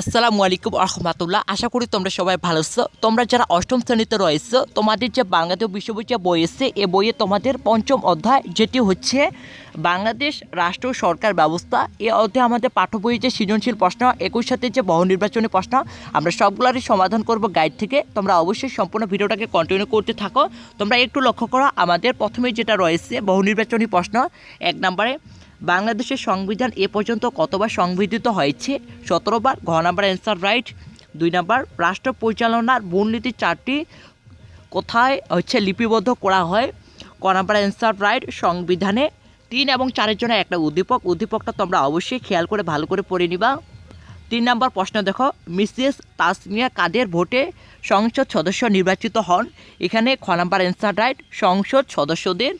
আসসালামু আলাইকুম রহমতুল্লাহ আশা করি তোমরা সবাই ভালো আছো। তোমরা যারা অষ্টম শ্রেণীতে রয়েছো, তোমাদের যে বাংলাদেশ বিশ্ববিদ্যালয় বই এসছে এ বইয়ে তোমাদের পঞ্চম অধ্যায়, যেটি হচ্ছে বাংলাদেশ রাষ্ট্র সরকার ব্যবস্থা। এ অধ্যায়ে আমাদের পাঠ্য বইয়ের যে সৃজনশীল প্রশ্ন, একই সাথে যে বহু নির্বাচনী প্রশ্ন, আমরা সবগুলোরই সমাধান করব গাইড থেকে। তোমরা অবশ্যই সম্পূর্ণ ভিডিওটাকে কন্টিনিউ করতে থাকো। তোমরা একটু লক্ষ্য করো, আমাদের প্রথমে যেটা রয়েছে, বহু নির্বাচনী প্রশ্ন। এক নম্বরে বাংলাদেশের সংবিধান এ পর্যন্ত কতবার সংবিধিত হয়েছে? সতেরো বার ঘ নাম্বার অ্যান্সার রাইট, দুই নাম্বার, রাষ্ট্র পরিচালনার মূলনীতি চারটি, কোথায় হচ্ছে লিপিবদ্ধ করা হয়? ক নাম্বার অ্যান্সার রাইট, সংবিধানে তিন এবং চারের জন্য একটা উদ্দীপক। উদ্দীপকটা তোমরা অবশ্যই খেয়াল করে, ভালো করে পড়ে নিবা। তিন নম্বর প্রশ্ন দেখো, মিসেস তাসমিয়া কাদের ভোটে সংসদ সদস্য নির্বাচিত হন? এখানে খ নাম্বার অ্যান্সার রাইট, সংসদ সদস্যদের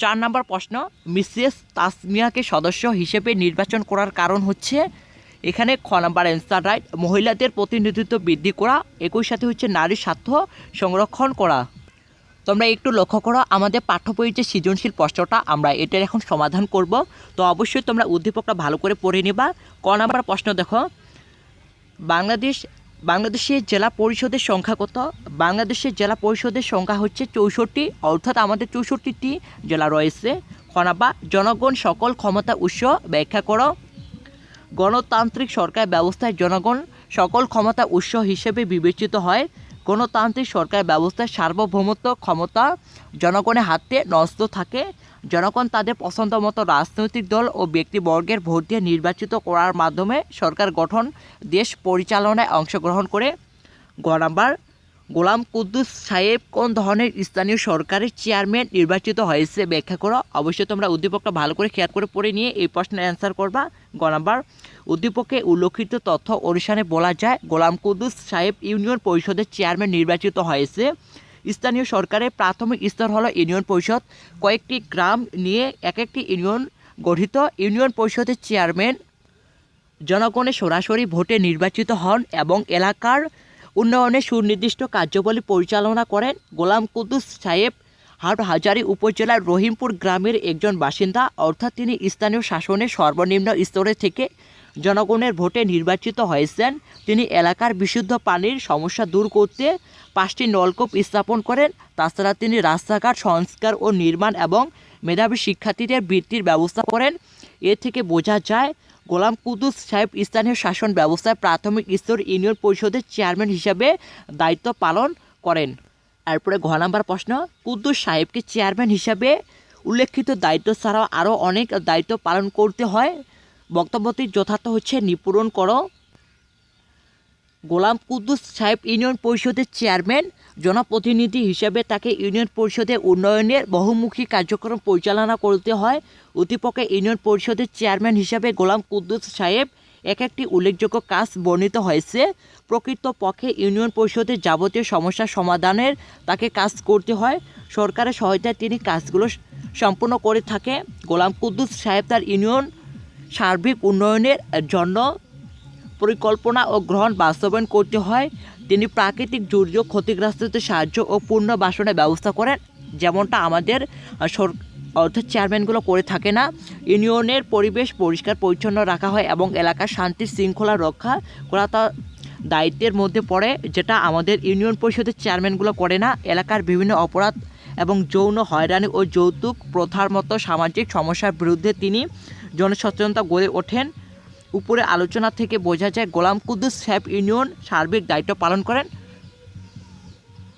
চার নম্বর প্রশ্ন, মিসেস তাসমিয়াকে সদস্য হিসেবে নির্বাচন করার কারণ হচ্ছে এখানে খ নাম্বার অ্যান্সার রাইট মহিলাদের প্রতিনিধিত্ব বৃদ্ধি করা, একই সাথে হচ্ছে নারীর স্বার্থ সংরক্ষণ করা। তোমরা একটু লক্ষ্য করো, আমাদের পাঠ্য বইয়ের যে সৃজনশীল প্রশ্নটা, আমরা এটার এখন সমাধান করব। তো অবশ্যই তোমরা উদ্দীপকটা ভালো করে পড়ে নিবা। ক নাম্বার প্রশ্ন দেখো, বাংলাদেশ বাংলাদেশের জেলা পরিষদের সংখ্যা কত? বাংলাদেশের জেলা পরিষদের সংখ্যা হচ্ছে চৌষট্টি, অর্থাৎ আমাদের চৌষট্টিটি জেলা রয়েছে। খনাবা জনগণ সকল ক্ষমতা উৎস, ব্যাখ্যা করো। গণতান্ত্রিক সরকার ব্যবস্থায় জনগণ সকল ক্ষমতা উৎস হিসেবে বিবেচিত হয়। গণতান্ত্রিক সরকার ব্যবস্থায় সার্বভৌমত্ব, ক্ষমতা জনগণের হাতে ন্যস্ত থাকে। জনগণ তাদের পছন্দ মতো রাজনৈতিক দল ও ব্যক্তিবর্গের ভোট দিয়ে নির্বাচিত করার মাধ্যমে সরকার গঠন, দেশ পরিচালনায় অংশগ্রহণ করে। গ নাম্বার গোলাম কুদ্দুস সাহেব কোন ধরনের স্থানীয় সরকারের চেয়ারম্যান নির্বাচিত হয়েছে ব্যাখ্যা করো। অবশ্যই তোমরা উদ্দীপকটা ভালো করে খেয়াল করে পড়ে নিয়ে এই প্রশ্নের অ্যান্সার করবা। গ নাম্বার, উদ্দীপকে উল্লেখিত তথ্য অনুষ্ঠানে বলা যায় গোলাম কুদ্দুস সাহেব ইউনিয়ন পরিষদের চেয়ারম্যান নির্বাচিত হয়েছে। স্থানীয় সরকারের প্রাথমিক স্তর হলো ইউনিয়ন পরিষদ। কয়েকটি গ্রাম নিয়ে এক একটি ইউনিয়ন গঠিত। ইউনিয়ন পরিষদের চেয়ারম্যান জনগণের সরাসরি ভোটে নির্বাচিত হন এবং এলাকার উন্নয়নে সুনির্দিষ্ট কার্যাবলী পরিচালনা করেন গোলাম কুদ্দুস সাহেব হাটহাজারী উপজেলার রহিমপুর গ্রামের একজন বাসিন্দা। অর্থাৎ তিনি স্থানীয় শাসনের সর্বনিম্ন স্তরে থেকে জনগণের ভোটে নির্বাচিত হয়েছেন। তিনি এলাকার বিশুদ্ধ পানির সমস্যা দূর করতে পাঁচটি নলকূপ স্থাপন করেন। তাছাড়া তিনি রাস্তাঘাট সংস্কার ও নির্মাণ এবং মেধাবী শিক্ষার্থীদের বৃত্তির ব্যবস্থা করেন। এ থেকে বোঝা যায় গোলাম কুদ্দুস সাহেব স্থানীয় শাসন ব্যবস্থায় প্রাথমিক স্তর ইউনিয়ন পরিষদের চেয়ারম্যান হিসাবে দায়িত্ব পালন করেন। তারপরে ঘ নাম্বার প্রশ্ন, কুদ্দুস সাহেবকে চেয়ারম্যান হিসাবে উল্লেখিত দায়িত্ব ছাড়াও আরও অনেক দায়িত্ব পালন করতে হয়। বক্তব্যটি যথার্থ হচ্ছে, নিপূরণ করো। গোলাম কুদ্দুস সাহেব ইউনিয়ন পরিষদের চেয়ারম্যান, জনপ্রতিনিধি হিসেবে তাকে ইউনিয়ন পরিষদের উন্নয়নের বহুমুখী কার্যক্রম পরিচালনা করতে হয়। অতিপক্ষে ইউনিয়ন পরিষদের চেয়ারম্যান হিসেবে গোলাম কুদ্দুস সাহেব এক একটি উল্লেখযোগ্য কাজ বর্ণিত হয়েছে। প্রকৃতপক্ষে ইউনিয়ন পরিষদের যাবতীয় সমস্যা সমাধানের তাকে কাজ করতে হয়। সরকারের সহায়তায় তিনি কাজগুলো সম্পূর্ণ করে থাকে। গোলাম কুদ্দুস সাহেব তার ইউনিয়ন সার্বিক উন্নয়নের জন্য পরিকল্পনা ও গ্রহণ বাস্তবায়ন করতে হয়। তিনি প্রাকৃতিক দুর্যোগ ক্ষতিগ্রস্তদের সাহায্য ও পুনর্বাসনের ব্যবস্থা করেন, যেমনটা আমাদের অর্থাৎ চেয়ারম্যানগুলো করে থাকে না। ইউনিয়নের পরিবেশ পরিষ্কার, পরিচ্ছন্ন রাখা হয় এবং এলাকার শান্তি শৃঙ্খলা রক্ষা করা তার দায়িত্বের মধ্যে পড়ে, যেটা আমাদের ইউনিয়ন পরিষদের চেয়ারম্যানগুলো করে না। এলাকার বিভিন্ন অপরাধ এবং যৌন হয়রানি ও যৌতুক প্রথার মতো সামাজিক সমস্যার বিরুদ্ধে তিনি জনসচেতনতা গড়ে ওঠেন। উপরে আলোচনা থেকে বোঝা যায় গোলাম কুদ্দুস সাহেব ইউনিয়ন সার্বিক দায়িত্ব পালন করেন।